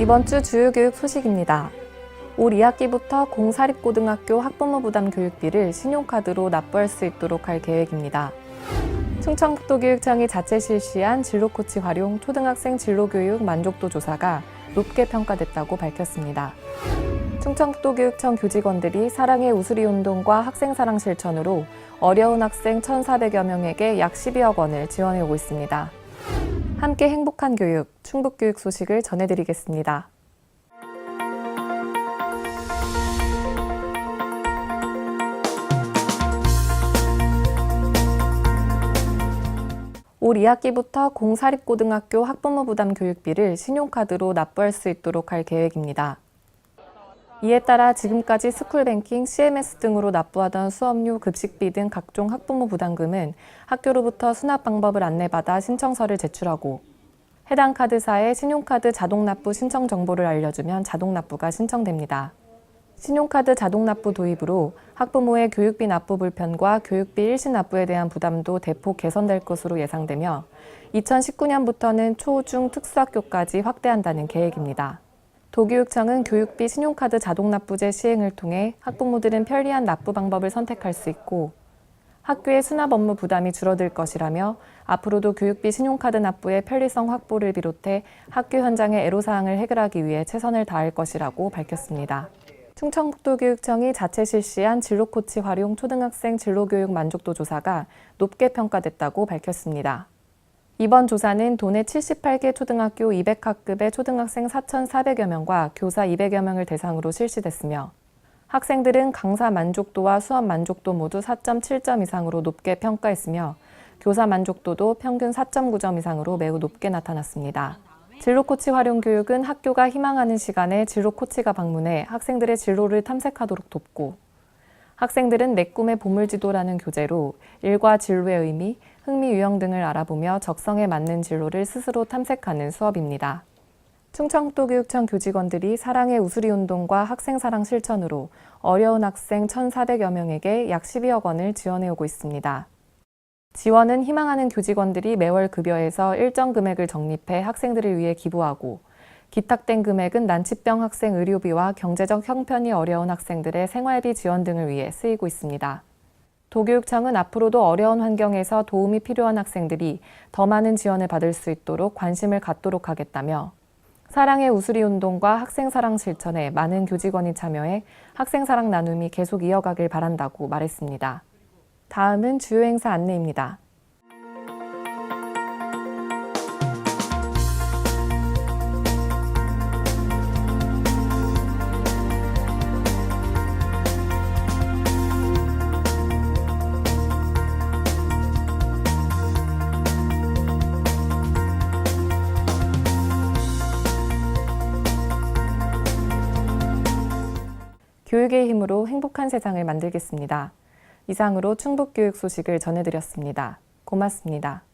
이번 주 주요 교육 소식입니다. 올 2학기부터 공사립고등학교 학부모 부담 교육비를 신용카드로 납부할 수 있도록 할 계획입니다. 충청북도 교육청이 자체 실시한 진로코치 활용 초등학생 진로교육 만족도 조사가 높게 평가됐다고 밝혔습니다. 충청북도 교육청 교직원들이 사랑의 우수리 운동과 학생 사랑 실천으로 어려운 학생 1,400여 명에게 약 12억 원을 지원해 오고 있습니다. 함께 행복한 교육, 충북교육 소식을 전해드리겠습니다. 올 2학기부터 공사립고등학교 학부모 부담 교육비를 신용카드로 납부할 수 있도록 할 계획입니다. 이에 따라 지금까지 스쿨뱅킹, CMS 등으로 납부하던 수업료, 급식비 등 각종 학부모 부담금은 학교로부터 수납 방법을 안내받아 신청서를 제출하고 해당 카드사에 신용카드 자동 납부 신청 정보를 알려주면 자동 납부가 신청됩니다. 신용카드 자동 납부 도입으로 학부모의 교육비 납부 불편과 교육비 일시 납부에 대한 부담도 대폭 개선될 것으로 예상되며 2019년부터는 초, 중 특수학교까지 확대한다는 계획입니다. 도교육청은 교육비 신용카드 자동 납부제 시행을 통해 학부모들은 편리한 납부 방법을 선택할 수 있고 학교의 수납 업무 부담이 줄어들 것이라며 앞으로도 교육비 신용카드 납부의 편리성 확보를 비롯해 학교 현장의 애로사항을 해결하기 위해 최선을 다할 것이라고 밝혔습니다. 충청북도교육청이 자체 실시한 진로코치 활용 초등학생 진로교육 만족도 조사가 높게 평가됐다고 밝혔습니다. 이번 조사는 도내 78개 초등학교 200학급의 초등학생 4,400여 명과 교사 200여 명을 대상으로 실시됐으며 학생들은 강사 만족도와 수업 만족도 모두 4.7점 이상으로 높게 평가했으며 교사 만족도도 평균 4.9점 이상으로 매우 높게 나타났습니다. 진로 코치 활용 교육은 학교가 희망하는 시간에 진로 코치가 방문해 학생들의 진로를 탐색하도록 돕고 학생들은 내 꿈의 보물지도라는 교재로 일과 진로의 의미, 흥미 유형 등을 알아보며 적성에 맞는 진로를 스스로 탐색하는 수업입니다. 충청북도교육청 교직원들이 사랑의 우수리 운동과 학생 사랑 실천으로 어려운 학생 1,400여 명에게 약 12억 원을 지원해 오고 있습니다. 지원은 희망하는 교직원들이 매월 급여에서 일정 금액을 적립해 학생들을 위해 기부하고 기탁된 금액은 난치병 학생 의료비와 경제적 형편이 어려운 학생들의 생활비 지원 등을 위해 쓰이고 있습니다. 도교육청은 앞으로도 어려운 환경에서 도움이 필요한 학생들이 더 많은 지원을 받을 수 있도록 관심을 갖도록 하겠다며 사랑의 우수리 운동과 학생 사랑 실천에 많은 교직원이 참여해 학생 사랑 나눔이 계속 이어가길 바란다고 말했습니다. 다음은 주요 행사 안내입니다. 교육의 힘으로 행복한 세상을 만들겠습니다. 이상으로 충북교육 소식을 전해드렸습니다. 고맙습니다.